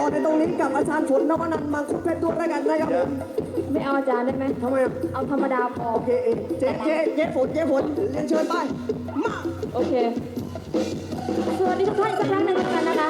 ต่อในตรงนี้กับอาจารย์ฝนนพนันท์มาคุดเพชรด้วยแล้กันนะครับไม่เอาอาจารย์ได้ไหมทำไมเอาธรรมดาพอ โอเคเอ๊เจ๊เจ๊เจ๊ฝนเจ๊ฝนเรียนเชิญไปมา โอเค สวัสดีทุกท่านอีกสักครั้งหนึ่งกันนะคะ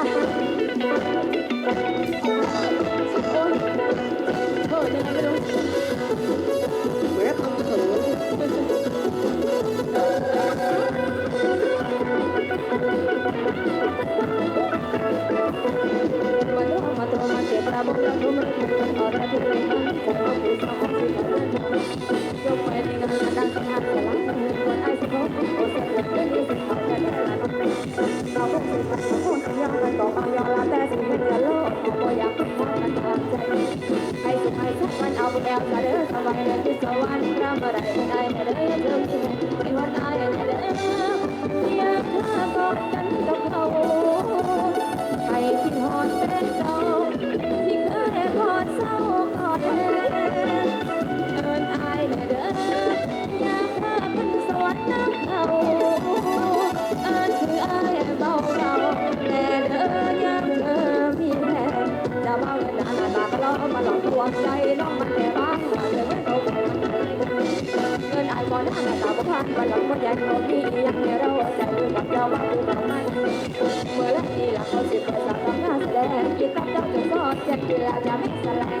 I วงใจน้องมันแต่บ้านมาเลยมันเขาบอกเงินไอ้บอลหน้าตาบ่พันบัลลังก์คนใหญ่เขาพี่ยังไม่เราใจบักเราบักกูบักมันเมื่อรที่หลังเขาสิบปสาทหน้าแสดงคิดต้องต้องจะซ่อนเจ็บเกลียจะไม่สลาย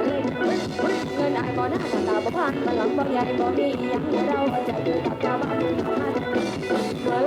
บ่หน้าตาบ่พานบ่หลังบ่ใหญ่บ่มีอย่างเราเอาใจอกับกาบ้า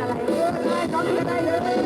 อะไรเยอะเลยน้องได้เลย